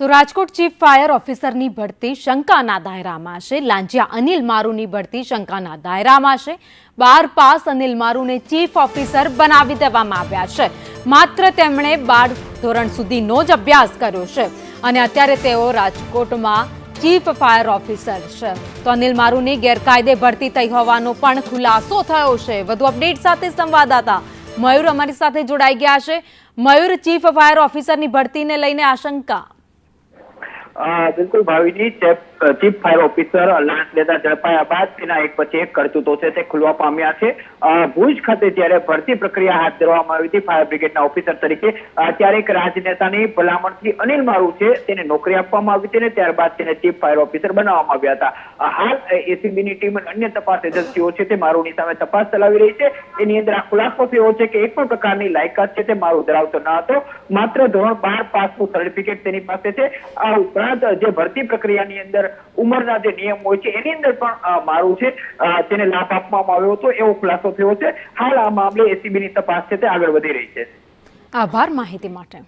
તો Rajkot chief fire ઓફિસરની ભરતી શંકાના દાયરામાં છે. લાંજિયા અનિલ મારુની ભરતી શંકાના દાયરામાં છે. બાર પાસ અનિલ મારુને ચીફ ઓફિસર બનાવી દેવામાં આવ્યા છે. માત્ર તેમણે બાર ધોરણ સુધીનો જ અભ્યાસ કર્યો છે અને અત્યારે તેઓ રાજકોટમાં ચીફ ફાયર ઓફિસર છે. તો અનિલ મારુની ગેરકાયદે ભરતી થઈ હોવાનો પણ ખુલાસો થયો છે. વધુ અપડેટ સાથે સંવાદદાતા મયુર અમારી સાથે જોડાઈ ગયા છે. મયુર, ચીફ ફાયર ઓફિસરની ભરતીને લઈને આશંકા? બિલકુલ Bhavini chief chief fire officer લાંચ લેતા ઝડપાયા બાદ તેના એક પછી એક કરતૂતો છે તે ખુલવા પામ્યા છે. ભુજ ખાતે જ્યારે ભરતી પ્રક્રિયા હાથ ધરવામાં આવી હતી ફાયર બ્રિગેડના ઓફિસર તરીકે ત્યારે એક રાજનેતાની ભલામણથી અનિલ મારુ છે, તેને નોકરી આપવામાં આવી હતી અને ત્યારબાદ તેને ચીફ ફાયર ઓફિસર બનાવવામાં આવ્યા હતા. હાલ એસીબીની ટીમ અને અન્ય તપાસ એજન્સીઓ છે તે મારુની સામે તપાસ ચલાવી રહી છે. એની અંદર આ ખુલાસો થયો છે કે એક પણ પ્રકારની લાયકાત છે તે મારું ધરાવતો ન હતો. માત્ર ધોરણ બાર પાસનું સર્ટિફિકેટ તેની પાસે છે. આ ઉપરાંત, જે ભરતી પ્રક્રિયાની અંદર ઉંમરના જે નિયમ હોય છે, એની અંદર પણ મારું છે તેને લાભ આપવામાં આવ્યો હતો, એવો ખુલાસો થયો છે. હાલ આ મામલે એસીબીની તપાસ છે, તે આગળ વધી રહી છે. આભાર માહિતી માટે.